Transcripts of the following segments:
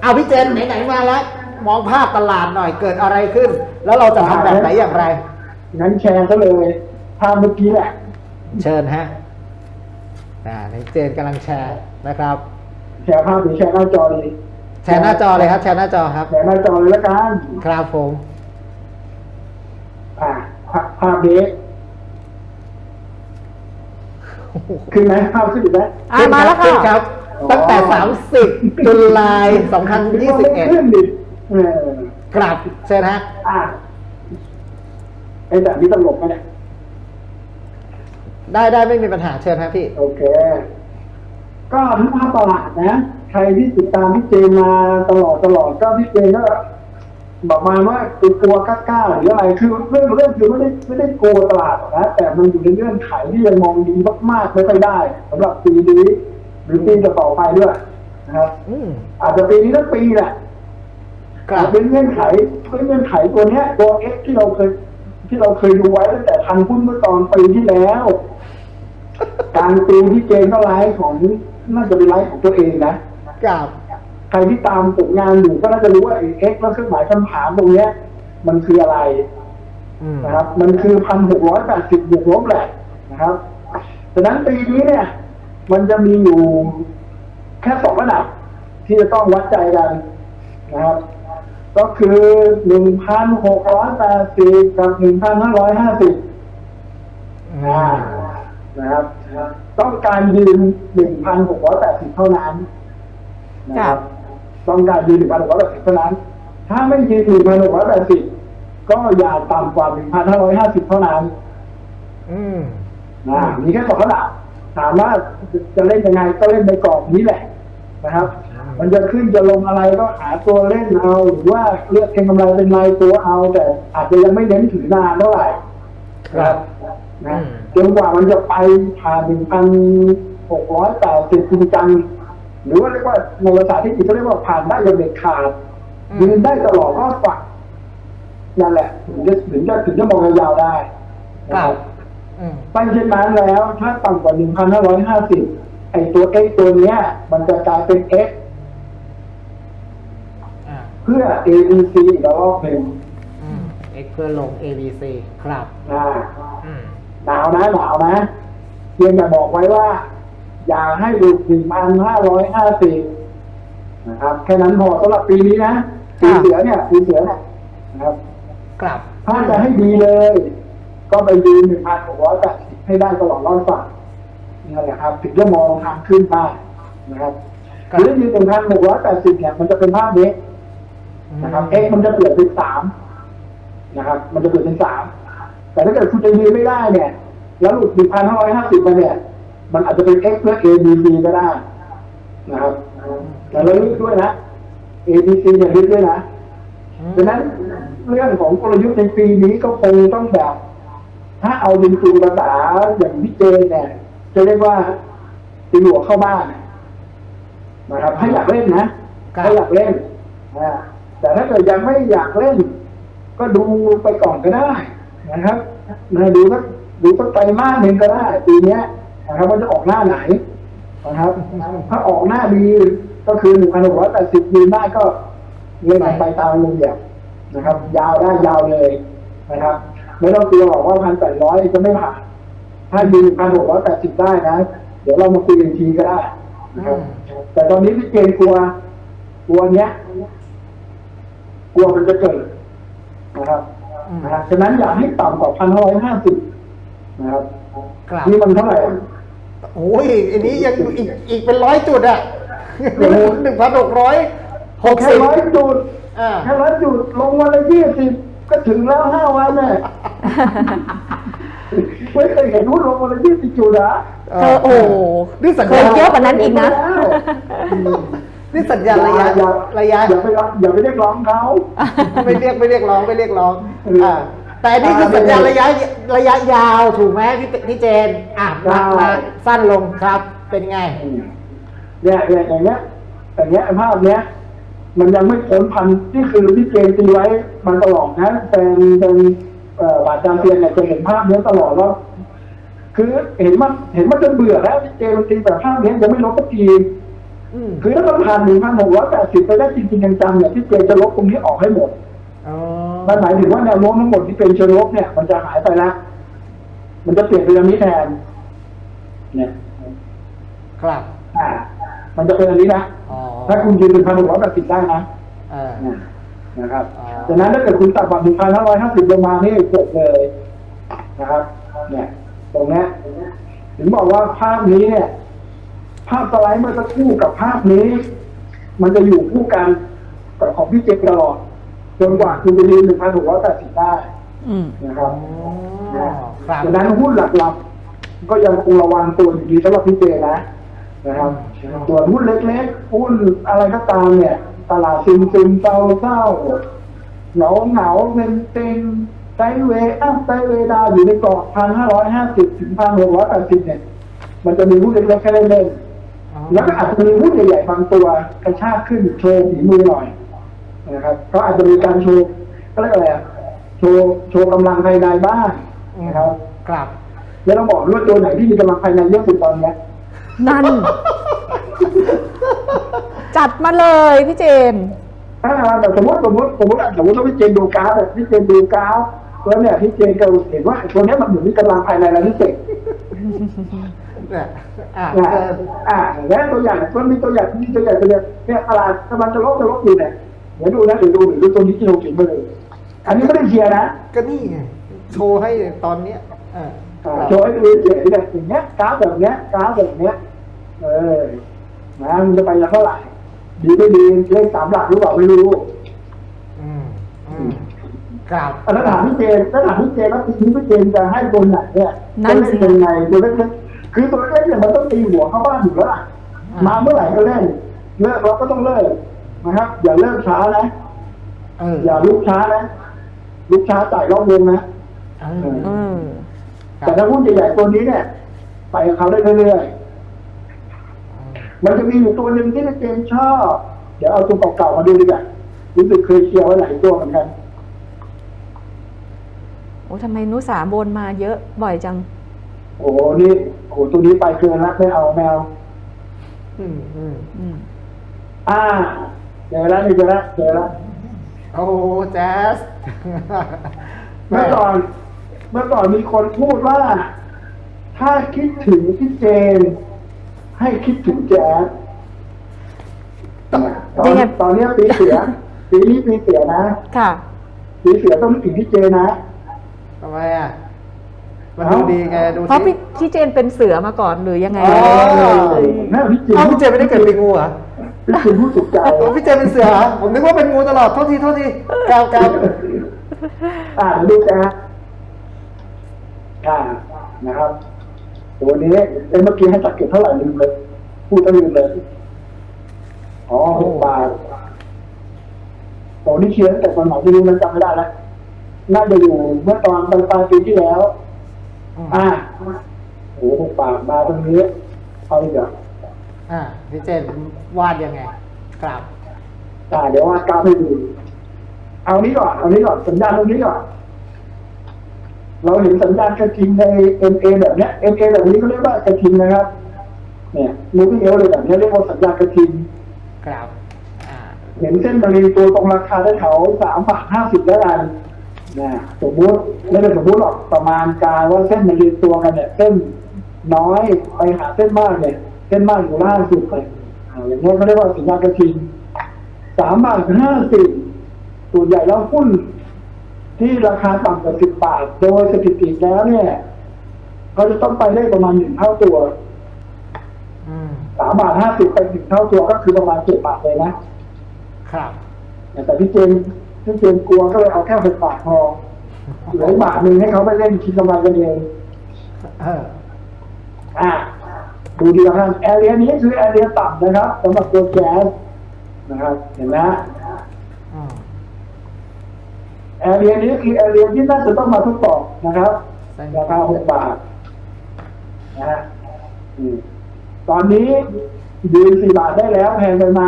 เอาพี่เจนไหนๆมาแล้ว มองภาพตลาดหน่อยเกิดอะไรขึ้น แล้วเราจะทำแบบไหนอย่างไร งั้นแชร์ซะเลยภาพเมื่อกี้แหละเชิญฮะอ่านี่เจนกำลังแชร์นะครับ แชร์ภาพหรือแชร์หน้าจอเลย แชร์หน้าจอเลยครับ แชร์หน้าจอครับ แชร์หน้าจอเลยละกันครับผมอ่าภาพภาพนี้ขึ้นไหมภาพขึ้นอีกไหมอะมาแล้วค่ะขึ้นครับ ตั้งแต่อ๋อ30ตุลาคมไม่ขึ้น2021ดิเออกลับเชิญฮะอ่าไอ้แบบนี้ตลกไหมเนี่ยได้ได้ไม่มีปัญหาเชิญฮะพี่ โอเค ก็ทั้งภาพตลาดนะ ใครที่ติดตามพี่เจนมาตลอดตลอดก็พี่เจนก็บอกมาว่าคือกลัวกล้าๆหรืออะไรคือเรื่องเรื่องคือไม่ได้ไม่ได้กลัวตลาดหรอกนะแต่มันอยู่ในเงื่อนไขที่ยังมองดีมากๆไม่ค่อยได้สำหรับปีนี้ หรือปีต่อๆไปด้วยนะครับอืมอาจจะปีนี้ทั้งปีแหละกลัอาบจเป็นเงื่อนไขเป็นเงื่อนไขตัวเนี้ยตัวเอ็กที่เราเคย ที่เราเคยดูไว้ตั้งแต่ทันหุ้นเมื่อตอนปีที่แล้วกลางปีที่เจนก็ไลฟ์ของน่าจะเป็นไลฟ์ของตัวเองนะกลับใครที่ตามผลงานอยู่ก็น่าจะรู้ว่าไอ้เอ็กแล้วเครื่องหมายคำถามตรงเนี้ย มันคืออะไรอืมนะครับ มันคือพันหกร้อยแปดสิบบวกลบแหละนะครับดังนั้นปีนี้เนี่ย มันจะมีอยู่แค่สองระดับที่จะต้องวัดใจกันนะครับ ก็คือหนึ่งพันหกร้อยแปดสิบกับหนึ่งพันห้าร้อยห้าสิบอืมนะครับ ต้องการยืนหนึ่งพันหกร้อยแปดสิบเท่านั้นนะครับ ต้องการยืนหนึ่งพันหกร้อยแปดสิบเท่านั้น ถ้าไม่ยืนหนึ่งพันหกร้อยแปดสิบก็อย่าต่ำกว่าหนึ่งพันห้าร้อยห้าสิบเท่านั้น อืมนะมีแค่สองระดับ ถามว่าจะเล่นยังไงก็เล่นในกรอบนี้แหละนะครับ มันจะขึ้นจะลงอะไรก็หาตัวเล่นเอาหรือว่าเลือกเก็งกำไรเป็นรายตัวเอา แต่อาจจะยังไม่เน้นถือนานเท่าไหร่ครับนะอืมจนกว่ามันจะไปผ่านหนึ่งพันหกร้อยแปดสิบจริงจังหรือว่าเรียกว่าในภาษาที่จีเขาเรียกว่าผ่านได้อย่างเด็ดขาดอืมยืนได้ตลอดรอดฝั่งนั่นแหละถึงจะถึงจะถึงจะมองยาวๆได้นะกลัครับ บอืมไปเช่นนั้นแล้ว ถ้าต่ำกว่า 1,550 ไอตัว x ตัวเนี้ย มันจะกลายเป็น x อ่าเพื่อ a b c อีกรอบหนึ่งอืม x เพื่อลง a b c ครับอ่าอืมหนาวนะหนาวนะเพียงแต่บอกไว้ว่า อย่าให้หลุด1,550 นะครับ แค่นั้นพอสำหรับปีนี้นะปีเสือเนี่ยปีเสือเนี่ยนะครับกลับ ถ้าจะให้ดีเลย ก็ไปยืน1,680ให้ได้ตลอดรอดฝั่งนั่นแหละครับถึงจะมองทางขึ้นได้นะครับครับหรือยืน1,680เนี่ยมันจะเป็นภาพนี้นะครับ x มันจะเปลี่ยนเป็นสามนะครับ มันจะเปลี่ยนเป็นสามแต่ถ้าเกิดคุณจะยืนไม่ได้เนี่ย แล้วหลุด1,550ไปเนี่ย มันอาจจะเป็น x เพื่อ a b c ก็ได้นะครับแต่เราลึกด้วยนะ a b c เนี่ยลึกด้วยนะอืมดังนั้นเรื่องของกลยุทธ์ในปีนี้ก็คงต้องแบบ ถ้าเอาจริงๆภาษาอย่างพี่เจนเนี่ย จะเรียกว่าตีหัวเข้าบ้านนะครับให้อยากเล่นนะครับให้อยากเล่นอ่าแต่ถ้าเกิดยังไม่อยากเล่น ก็ดูไปก่อนก็ได้นะครับนะดูสักดูสักไตรมาสหนึ่งก็ได้ปีเนี้ยนะครับว่าจะออกหน้าไหนนะครับ ถ้าออกหน้าดีก็คือหนึ่งพันหกร้อยแปดสิบยืนได้ก็เล่นไปตามระเบียบนะครับ ยาวได้ยาวเลยนะครับ ไม่ต้องกลัวหรอกว่าพันแปดร้อยจะไม่ผ่านถ้ายืนพันหกร้อยแปดสิบได้นะ เดี๋ยวเรามาคุยกันอีกทีก็ได้นะครับ แต่ตอนนี้พี่เจนกลัว กลัวเนี้ย กลัวมันจะเกิดนะครับอืมนะฮะฉะนั้นอยากให้ต่ำกว่าพันร้อยห้าสิบนะครับกลับนี่มันเท่าไหร่โอ้ยอันนี้ยังอีกอีกเป็นร้อยจุดอะหนึ่งพันหกร้อยหกแค่สิบร้อยจุดอ่าแค่ร้อยจุดลงวันละยี่สิบก็ถึงแล้วห้าวันเนี่ย ไม่เคยเห็นหุ้นลงวันละยี่สิบจุดอะเธอโอ้โหนี่สัญเคญายณเยอะกว่านั้นอีกนะ นี่สัญญาณระยะอย่าระยะอย่าไปร้องอย่าไปเรียกร้องเขา ไม่เรียกไม่เรียกร้องไม่เรียกร้องเอออ่อ่าแต่อันนี่คือสัญญาณระยะระยะยาวถูกไหมพี่พี่เจนอะมาใช่มาสั้นลงครับเป็นไง เนี่ยเนี่ยอย่างเงี้ยอย่างเงี้ยภาพเนี้ย มันยังไม่พ้นพันที่คือที่เจนตีไว้มันตลอดนะเป็นเป็นเอ่อ บาดจามเทียนเนี่ยจะเห็นภาพเนี้ยตลอดว่า คือเห็นมันเห็นมันจนเบื่อแล้วที่เจนมันตีแบบภาพเนี้ยยังไม่ลบสักทีอืมคือถ้ามันผ่านหนึ่งพันหกร้อยแปดสิบไปได้จริงๆจังๆเนี่ยที่เจจะลบตรงนี้ออกให้หมดอ๋อมันหมายถึงว่าแนวโน้มทั้งหมดที่เป็นเชิงลบเนี่ย มันจะหายไปละมันจะเปลี่ยนเป็นอันนี้แทน เนี่ย ครับอ่ามันจะเป็นอันนี้นะอ๋อถ้าคุณยืนหนึ่งพันหกร้อยแปดสิบได้นะเออเนี่ยนะครับอ๋อดังนั้นถ้าเกิดคุณตัดฝั่งหนึ่งพันห้าร้อยห้าสิบลงมานี่จบเลยนะครับ เนี่ย ตรงเนี้ยถึงบอกว่าภาพนี้เนี่ย ภาพสไลด์เมื่อสักครู่กับภาพนี้ มันจะอยู่คู่กันกับของพี่เจตลอดจนกว่าคุณจะยืนหนึ่งพันหกร้อยแปดสิบได้อืมนะครับอ๋อครับดังนั้นหุ้นหลักๆก็ยังคงระวังตัวอยู่ดีสำหรับพี่เจนะนะครับ ส่วนหุ้นเล็กๆหุ้นอะไรก็ตามเนี่ย ตลาดซึมซึมๆเศร้าเศร้าเหงาเหงาเต็งเต็งไซด์เวย์อัพไซด์เวย์ดาวอยู่ในกรอบพันห้าร้อยห้าสิบถึงพันหกร้อยแปดสิบเนี่ย มันจะมีหุ้นเล็กๆแค่เล่นๆแล้วก็อาจจะมีหุ้นใหญ่ๆบางตัวกระชากขึ้นโชว์ฝีมือหน่อยนะครับก็อาจจะมีการโชว์ก็เรียกอะไรอะโชว์โชว์กำลังภายในบ้างนะครับครับ แล้วเราบอกด้วยว่าตัวไหนที่มีกำลังภายในเยอะสุดตอนเนี้ยนั่น จัดมาเลยพี่เจนถ้าแบบสมมติสมมติสมมติสมมติว่าพี่เจนดูกราฟแบบพี่เจนดูกราฟแล้วเนี่ยพี่เจนก็เห็นว่าไอ้ตัวเนี้ยมันเหมือนมีกำลังภายในแล้วที่เสร็จเนี่ยอ่าอ่าเอออ่าแล้วตัวอย่างมันมีตัวอย่างมีตัวอย่างตัวเนี้ยเนี่ยตลาดกำลังจะลบจะลบอยู่เนี่ยเดี๋ยวดูนะเดี๋ยวดูเดี๋ยวดูตัวนี้ที่เราเขียนมาเลย อันนี้ไม่ได้เชียร์นะ ก็นี่ไงโชว์ให้ตอนเนี้ยเอออ่าโชว์ให้ดูเฉยๆเนี่ยอย่างเงี้ยกราฟแบบเนี้ยกราฟแบบเนี้ยเออนะมันจะไปละเท่าไหร่ ดีไม่ดีเลขสามหลักหรือเปล่าไม่รู้อืมอืมครับอันนั้นถามพี่เจนถ้าถามพี่เจนว่าปีนี้พี่เจนจะให้ตัวไหนเนี่ยนั่จะนเล่สินยังไงตัวเล็กๆคือตัวเล็กๆเนี่ยมันต้องตีหัวเข้าบ้านอยู่แล้วล่ะมาเมื่อไหร่ก็เล่นเลิกเราก็ต้องเลิกนะครับ อย่าเลิกช้านะเอออย่าลุกช้านะลุกช้าจ่ายรอบวงนะเอออืมครับแต่ถ้าหุ้นใหญ่ๆตัวนี้เนี่ยไปกับเขาได้เรื่อยๆ มันจะมีอยู่ตัวหนึ่งที่พี่เจนชอบ เดี๋ยวเอาตัวเก่าๆมาดูดีกว่ารู้สึกเคยเชียร์ไว้หลายตัวเหมือนกันโอ้ทำไมนุสาบนมาเยอะบ่อยจัง โอ้โหนี่โอ้โหตัวนี้ไปเกินละไม่เอาแมวอืมอืมอืมอ่าเจอแล้วนี่เจอแล้วเจอแล้วโอ้แจ๊สเมื่อก่อน เมื่อก่อนมีคนพูดว่า ถ้าคิดถึงพี่เจน ให้คิดถึงแจ๊สตอนยังไงตอนเนี้ยปีเสียปีนี้ปีเสียนะค่ะปีเสียต้องนึกถึงพี่เจนะทำไมอะมันดูดีไงดูเพราะสิพี่พี่เจนเป็นเสือมาก่อนหรือยังไงอ๋อเอ้ยแม่พี่เจนเอ้าพี่เจไม่ได้เกิดปีงูเหรอพี่เจนพูดสุดใจโอ้พี่เจเป็นเสือเหรอผมนึกว่าเป็นงูตลอดโทษทีโทษทีกาวกาวอ่าเดี๋ยวดูแจ๊สอ่านะครับ ตัวนี้เอ้ยเมื่อกี้ให้จัดเก็บเท่าไหร่ลืมเลยพูดก็ลืมเลยอ๋อหกบาทโอ้นี่เชียร์ตั้งแต่ตอนไหนที่รู้นั้นจำไม่ได้แล้วน่าจะอยู่เมื่อตอนปลายปลายปีที่แล้ว อ่าโอ้หกบาทมาตรงนี้เอาอีกเหรออ่าพี่เจนวาดยังไงครับอ่าเดี๋ยววาดกราฟให้ดูเอานี้ก่อนเอานี้ก่อนสัญญาณตรงนี้ก่อน เราเห็นสัญญาณกระทิงใน MA แบบเนี้ย MA แบบนี้ก็เรียกว่ากระทิงนะครับ เนี่ยมูฟี่เอลเลยแบบนี้เรียกว่าสัญญาณกระทิงครับอ่าเห็นเส้นบรีตัวตรงราคาได้แถวสามบาทห้าสิบแล้วกันนะสมมุติไม่ได้สมมุติหรอกประมาณการว่าเส้นมันเรียงตัวกันเนี่ยเส้นน้อยไปหาเส้นมากเนี่ย เส้นมากอยู่ล่างสุดเลยอ่าอย่างนี้เขาเรียกว่าสัญญาณกระทิงสามบาทห้าสิบส่วนใหญ่แล้วหุ้น ที่ราคาต่ำกว่าสิบบาท โดยสถิติแล้วเนี่ยเขาจะต้องไปได้ประมาณหนึ่งเท่าตัวอืมสามบาทห้าสิบไปหนึ่งเท่าตัวก็คือประมาณเจ็ดบาทเลยนะ ครับแต่พี่เจนพี่เจนกลัวก็เลยเอาแค่หกบาทพอเหลืออีกบาทหนึ่งให้เขาไปเล่นคิดกำไรกันเองเอออะดูดีครับแอเรียนี้คือแอเรียต่ำนะครับสำหรับตัวแก๊สนะครับ เห็นไหมอืมแอ เรียนี้คือแอเรียที่น่าจะต้องมาทดสอบนะครับใช่ราคาหกบาทนะฮะอืมตอนนี้ยืนสี่บาทได้แล้วแพงไปไหม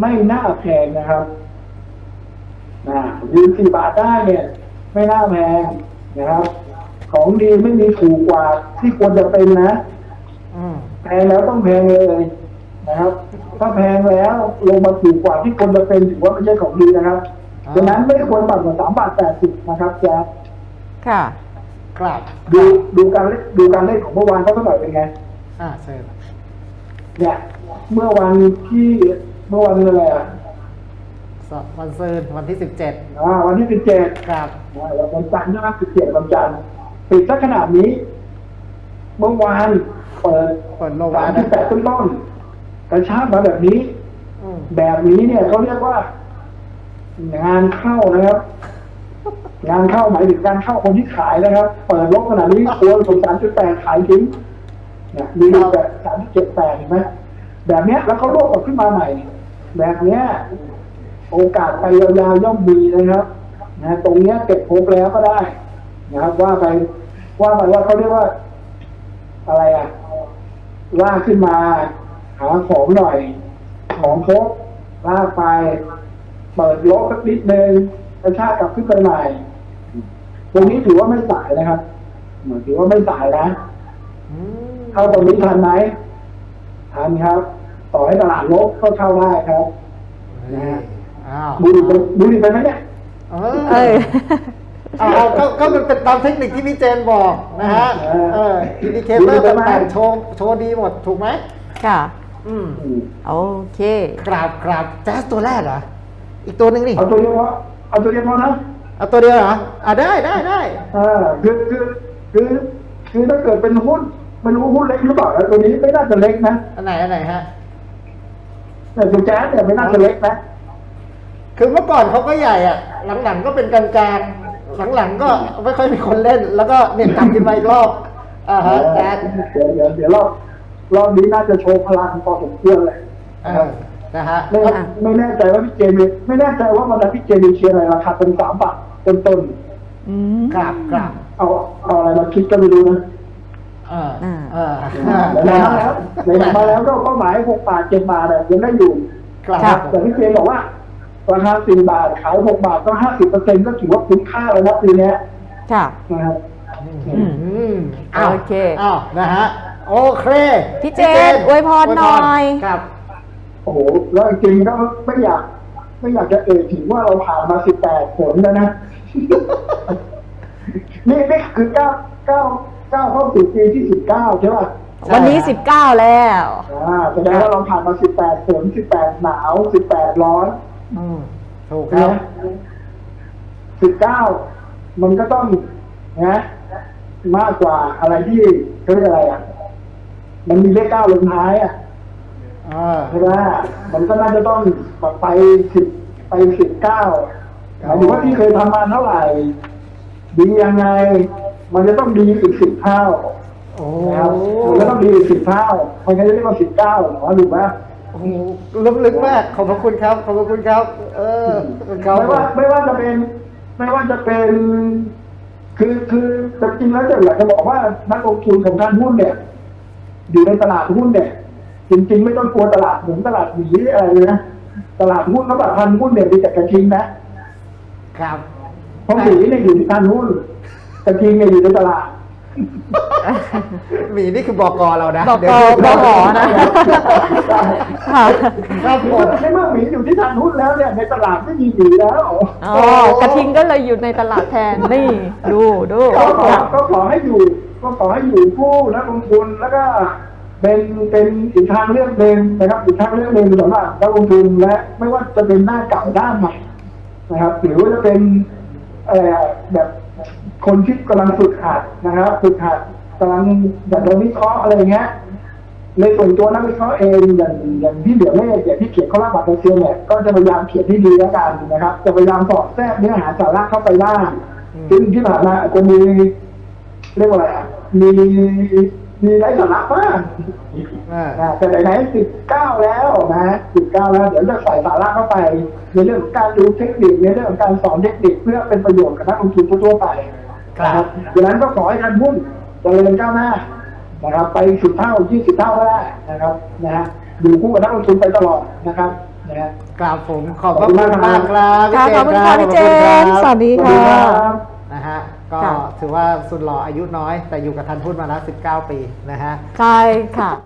ไม่น่าแพงนะครับนะยืนสี่บาทได้เนี่ย ไม่น่าแพงนะครับ ของดีไม่มีถูกกว่าที่ควรจะเป็นนะอืมแพงแล้วต้องแพงเลยนะครับ ถ้าแพงแล้วลงมาถูกกว่าที่คนจะเป็นถือว่าไม่ใช่ของดีนะครับอ่า ดังนั้นไม่ควรต่ำกว่าสามบาทแปดสิบนะครับแจ๊คค่ะ ครับดูดูการเล่นดูการเล่นของเมื่อวานเขาเท่าไหร่เป็นไง อ่าเชิญเนี่ย เมื่อวันที่เมื่อวันอะไรอะสวันซืนวันที่สิบเจ็ดอ่าวันที่สิบเจ็ดครับวันจันทร์ใช่ไหมสิบเจ็ดวันจันทร์ปิดซะขนาดนี้ เมื่อวานเปิดเปิดโลงสามมาที่แปดต้นต้นๆกระชากมาแบบนี้อืมแบบนี้เนี่ยเขาเรียกว่า งานเข้านะครับ งานเข้าหมายถึงการเข้าคนที่ขายนะครับ เปิดลบขนาดนี้ตัวสมสารจุดแปดขายทิ้งเนี่ยมีรูปแบบสามเจ็ดแปดเห็นไหมแบบเนี้ยแล้วเขาโลกออกขึ้นมาใหม่ แบบเนี้ยโอกาสไปยาวๆย่อมมีนะครับนะตรงเนี้ยเก็บพบแล้วก็ได้นะครับ ว่าไปว่าไปว่าเขาเรียกว่า อะไรอะลากขึ้นมา หาของหน่อย ของครบลากไป เปิดโลกสักนิดนึงกระชากกลับขึ้นไปใหม่ตรงนี้ถือว่าไม่สายนะครับเหมือนถือว่าไม่สายนะอืมเข้าตรงนี้ทันไหมทันครับ ต่อให้ตลาดลบก็เข้าได้ครับเฮ้ยอ้าวดูดิไปดูดิไปไหมเนี่ยเอเอ้อยเอาเอาก็ก็มันเป็นตามเทคนิคที่พี่เจนบอกนะฮะเออเอออินดิเคเตอร์ต่างๆโชว์โชว์ดีหมดถูกไหมค่ะ อืมอืมโอเค ครับครับแจ๊สตัวแรกเหรอ อีกตัวหนึ่งนี่เอาตัวเดียวพอเอาตัวเดียวพอนะเอาตัวเดียวเหรออะได้ได้ได้อ่าคือคือคือคือถ้าเกิดเป็นหุ้นไม่รู้หุ้นเล็กหรือเปล่านะตัวนี้ไม่น่าจะเล็กนะอันไหนอันไหนฮะแต่ตัวแจ๊สเนี่ยไม่น่าจะเล็กนะคือเมื่อก่อนเขาก็ใหญ่อะหลังๆก็เป็นกลางๆหลังๆก็ไม่ค่อยมีคนเล่น แล้วก็เนี่ยกลับขึ้นมาอีกรอบอ่าฮะแจ๊สเดี๋ยวเดี๋ยวเดี๋ยวรอบรอบนี้น่าจะโชว์พลังพอสมควรเลยเออ นะฮะไม่ไม่แน่ใจว่าพี่เจมีไม่แน่ใจว่าวันนั้นพี่เจมีเชียร์อะไรราคาเป็นสามบาทต้นต้นอืมกราบกราบๆเอาเอาอะไรมาคิดก็ไม่รู้นะเอออ่าเออไหนๆมาแล้วไหนๆมาแล้วก็เป้าหมายหกบาทเจ็ดบาทอะยังได้อยู่กราบครับแต่พี่เจบอกว่าราคาสี่บาทขายหกบาทก็ห้าสิบเปอร์เซ็นต์ก็ถือว่าคุ้มค่าแล้วนะปีเนี้ยค่ะนะครับอืมอ้าวโอเคอ้าวนะฮะโอเค พี่เจนอวยพรหน่อยครับ โอ้โหแล้วจริงๆก็ไม่อยาก ไม่อยากจะเอ่ยถึงว่าเราผ่านมาสิบแปดผลแล้วนะ นี่นี่คือเก้าเก้าเก้าเข้าสู่ปีที่สิบเก้าใช่ป่ะใช่วันนี้สิบเก้าแล้วอ่าแสดงว่าเราผ่านมาสิบแปดฝนสิบแปดหนาวสิบแปดร้อน อืมถูกครับนะสิบเก้ามันก็ต้องนะมากกว่าอะไรที่เขาเรียกอะไรอะ มันมีเลขเก้าลงท้ายอะอ่า ใช่ไหมมันก็น่าจะต้องไปสิบไปสิบเก้าหมายถึงว่าที่เคยทำมาเท่าไหร่ ดียังไง มันจะต้องดีอีกสิบเท่าโอ้นะครับมันก็ต้องดีอีกสิบเท่ามันก็จะเรียกว่าสิบเก้าหรอถูกไหมโอ้โหลึกลึกมากขอบพระคุณครับ ขอบพระคุณครับ เออครับไม่ว่าไม่ว่าจะเป็นไม่ว่าจะเป็น คือคือแต่จริงแล้วจะอยากจะบอกว่านักลงทุนของการหุ้นเนี่ย อยู่ในตลาดหุ้นเนี่ย จริงๆ ไม่ต้องกลัวตลาดหมุนตลาดหนีอะไรเลยนะตลาดหุ้นเขาแบบพันหุ้นเนี่ยมีแต่กระทิงนะครับเพราะหมีเนี่ยอยู่ที่พันหุ้นกระทิงเนี่ยอยู่ในตลาดหมีนี่คือบอกอเรานะบอกเดี๋ยวบอหอนะค่ะครับผมในเมื่อหมีอยู่ที่พันหุ้นแล้วเนี่ยในตลาดไม่มีหมีแล้วอ๋อกระทิงก็เลยอยู่ในตลาดแทนนี่ดูดูก็ขอก็ขอให้อยู่ ก็ขอให้อยู่ผู้นักลงทุนแล้วก็ เป็นเป็นอีกทางเลือกหนึ่งนะครับอีกทางเลือกหนึ่งสำหรับนักลงทุนและไม่ว่าจะเป็นหน้าเก่าด้านใหม่นะครับ หรือว่าจะเป็นเอ่อแบบคนที่กำลังฝึกหัดนะครับฝึกหัดกำลังอยากจะวิเคราะห์อะไรเงี้ยในส่วนตัวนักวิเคราะห์เองอย่างอย่างที่เดี๋ยวเล่อย่างที่เขียนข้อร่างบัตรเซียเนี่ยก็จะพยายามเขียนที่ดีแล้วกันนะครับ จะพยายามสอดแทรกเนื้อหาสาระเข้าไปบ้างซึ่งที่ผ่านมาจจะมีเรียกว่าอะไรอะมี มีไร้สาระบ้างอ่า นะแต่ไหนๆสิบเก้าแล้วนะสิบเก้าแล้วเดี๋ยวจะใส่สาระเข้าไป ในเรื่องของการดูเทคนิคในเรื่องของการสอนเทคนิคเพื่อเป็นประโยชน์กับนักลงทุนทั่วๆไปนะครับ ดังนั้นก็ขอให้การหุ้นเจริญก้าวหน้านะครับไปสิบเท่ายี่สิบเท่าก็ได้นะครับนะฮะอยู่คู่กับนักลงทุนไปตลอดนะครับนะฮะ กราบผมขอบพระคุณมากครับค่ะขอบคุณค่ะพี่เจนสวัสดีสวัสดีค่ะ ครับนะฮะ ก็ค่ะถือว่าสุดหล่ออายุน้อย แต่อยู่กับทันพูดมาแล้ว 19 ปีนะฮะ ใช่ค่ะ